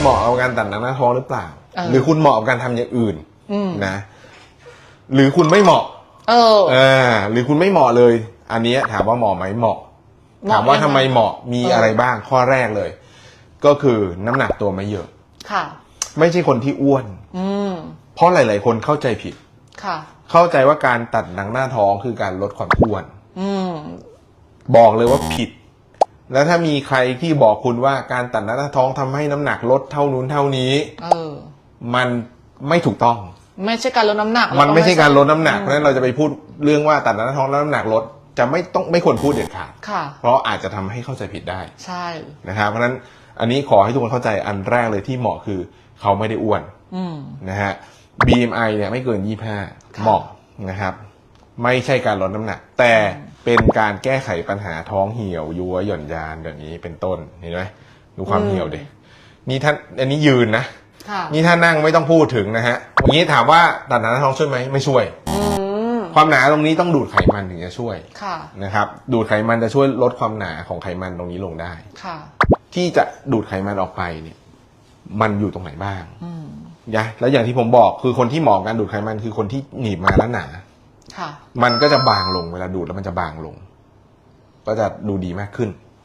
เหมาะกับการตัดหนังหน้าท้องหรือเปล่าเออหรือคุณเหมาะกับการทำอย่างอื่นอืมนะ หรือคุณไม่เหมาะ เอออ่าหรือคุณไม่เหมาะเลย อันเนี้ยถามว่าเหมาะไหมเหมาะเหมาะถามว่ายังไงทำไมเหมาะมีเออออะไรบ้างข้อแรกเลย ก็คือน้ำหนักตัวไม่เยอะ ค่ะ ไม่ใช่คนที่อ้วน อืมเพราะหลาย ๆ คนเข้าใจผิด ค่ะ เข้าใจว่าการตัดหนังหน้าท้องคือการลดความอ้วน อืมบอกเลยว่าผิด แล้วถ้ามีใครที่บอกคุณว่าการตัดหน้าท้องทำให้น้ำหนักลดเท่านู้นเท่านี้ เออ มันไม่ถูกต้อง ไม่ใช่การลดน้ำหนักมันไม่ใช่การลดน้ำหนักเพอืราะฉะนั้นเราจะไปพูดเรื่องว่าตัดหน้าท้องแล้วน้ำหนักลดจะไม่ต้องไม่ควรพูดเด็ดขาดค่ะ เพราะอาจจะทำให้เข้าใจผิดได้ใช่ นะครับเพราะฉะนั้นอันนี้ขอให้ทุกคนเข้าใจอันแรกเลยที่เหมาะคือเขาไม่ได้อ้วนอืม นะฮะ BMI เนี่ยไม่เกิน 25เหมาะนะครับ ไม่ใช่การลดน้ำหนัก แต่ เป็นการแก้ไขปัญหาท้องเหี่ยวยัวหย่อนยานแบบนี้เป็นต้นเห็นไหมดูความอืมเหี่ยวดินี่ท่านอันนี้ยืนนะค่ะนี่ถ้านั่งไม่ต้องพูดถึงนะฮะอย่างนี้ถามว่าตัดหนาท้องช่วยไหมไม่ช่วยอืมความหนาตรงนี้ต้องดูดไขมันถึงจะช่วยค่ะนะครับ ดูดไขมันจะช่วยลดความหนาของไขมันตรงนี้ลงได้ค่ะ ที่จะดูดไขมันออกไปเนี่ย มันอยู่ตรงไหนบ้างอืมนะแล้วอย่างที่ผมบอกคือคนที่เหมาะกับการดูดไขมันคือคนที่หนีบมาแล้วหนาค่ะ มันก็จะบางลงเวลาดูดแล้วมันจะบางลง ก็จะดูดีมากขึ้น